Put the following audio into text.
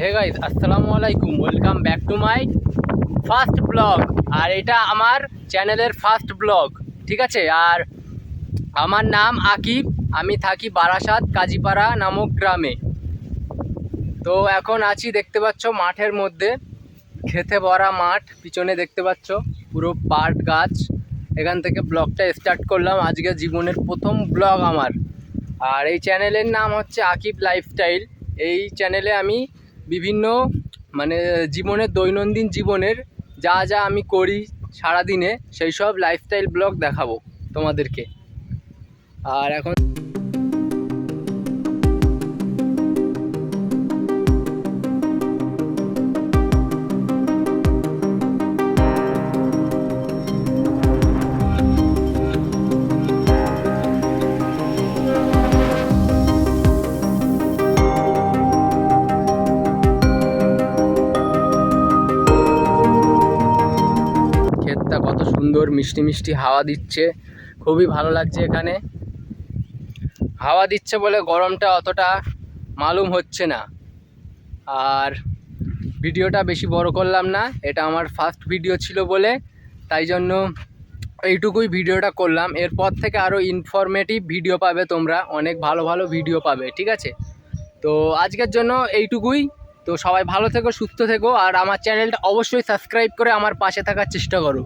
হে guys আসসালামু আলাইকুম welcome back to my first blog আর এটা আমার চ্যানেলের ফার্স্ট ব্লগ ঠিক আছে? আর আমার নাম আকিব, আমি থাকি বারাসাত কাজীপাড়া নামক গ্রামে। তো এখন আছি, দেখতে পাচ্ছ, মাঠের মধ্যে। খেতে ভরা মাঠ, পিছনে দেখতে পাচ্ছ, পুরো পাট গাছ। এখান থেকে ব্লগটা স্টার্ট করলাম, আজকে জীবনের প্রথম ব্লগ আমার। আর এই চ্যানেলের নাম হচ্ছে আকিব লাইফস্টাইল এই চ্যানেলে আমি বিভিন্ন মানে জীবনের দৈনন্দিন জীবনের যা যা আমি করি সারাদিনে, সেই সব লাইফস্টাইল ব্লগ দেখাবো তোমাদেরকে। আর এখন সুন্দর মিষ্টি মিষ্টি হাওয়া দিচ্ছে। খুবই ভালো লাগছে এখানে। হাওয়া দিচ্ছে বলে গরমটা অতটা মালুম হচ্ছে না। আর ভিডিওটা বেশি বড় করলাম না, এটা আমার ফার্স্ট ভিডিও ছিল বলে। তাই জন্য এইটুকুই ভিডিওটা করলাম। এরপর থেকে আরও ইনফরমেটিভ ভিডিও পাবে তোমরা, অনেক ভালো ভালো ভিডিও পাবে, ঠিক আছে? তো আজকের জন্য এইটুকুই। তো সবাই ভালো থেকো, সুস্থ থেকো, আর আমার চ্যানেলটা অবশ্যই সাবস্ক্রাইব করে আমার পাশে থাকার চেষ্টা করো।